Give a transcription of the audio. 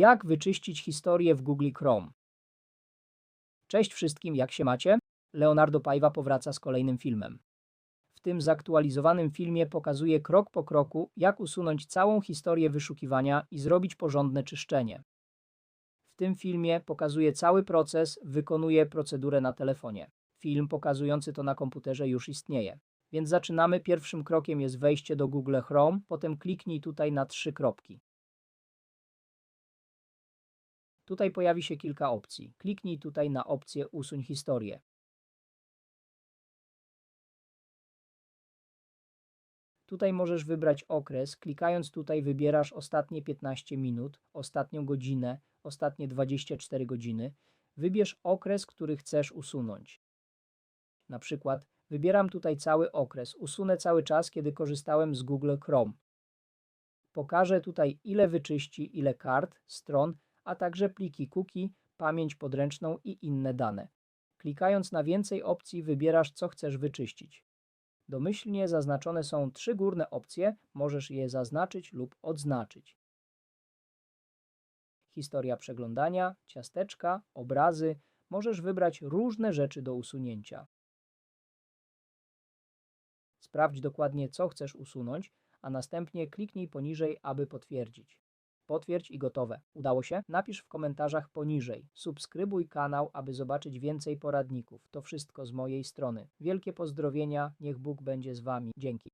Jak wyczyścić historię w Google Chrome? Cześć wszystkim, jak się macie? Leonardo Paiva powraca z kolejnym filmem. W tym zaktualizowanym filmie pokazuję krok po kroku, jak usunąć całą historię wyszukiwania i zrobić porządne czyszczenie. W tym filmie pokazuję cały proces, wykonuję procedurę na telefonie. Film pokazujący to na komputerze już istnieje. Więc zaczynamy. Pierwszym krokiem jest wejście do Google Chrome, potem kliknij tutaj na trzy kropki. Tutaj pojawi się kilka opcji. Kliknij tutaj na opcję Usuń historię. Tutaj możesz wybrać okres. Klikając tutaj wybierasz ostatnie 15 minut, ostatnią godzinę, ostatnie 24 godziny. Wybierz okres, który chcesz usunąć. Na przykład wybieram tutaj cały okres. Usunę cały czas, kiedy korzystałem z Google Chrome. Pokażę tutaj ile wyczyści, ile kart, stron, a także pliki cookie, pamięć podręczną i inne dane. Klikając na więcej opcji wybierasz co chcesz wyczyścić. Domyślnie zaznaczone są trzy górne opcje, możesz je zaznaczyć lub odznaczyć. Historia przeglądania, ciasteczka, obrazy, możesz wybrać różne rzeczy do usunięcia. Sprawdź dokładnie co chcesz usunąć, a następnie kliknij poniżej, aby potwierdzić. Potwierdź i gotowe. Udało się? Napisz w komentarzach poniżej. Subskrybuj kanał, aby zobaczyć więcej poradników. To wszystko z mojej strony. Wielkie pozdrowienia, niech Bóg będzie z Wami. Dzięki.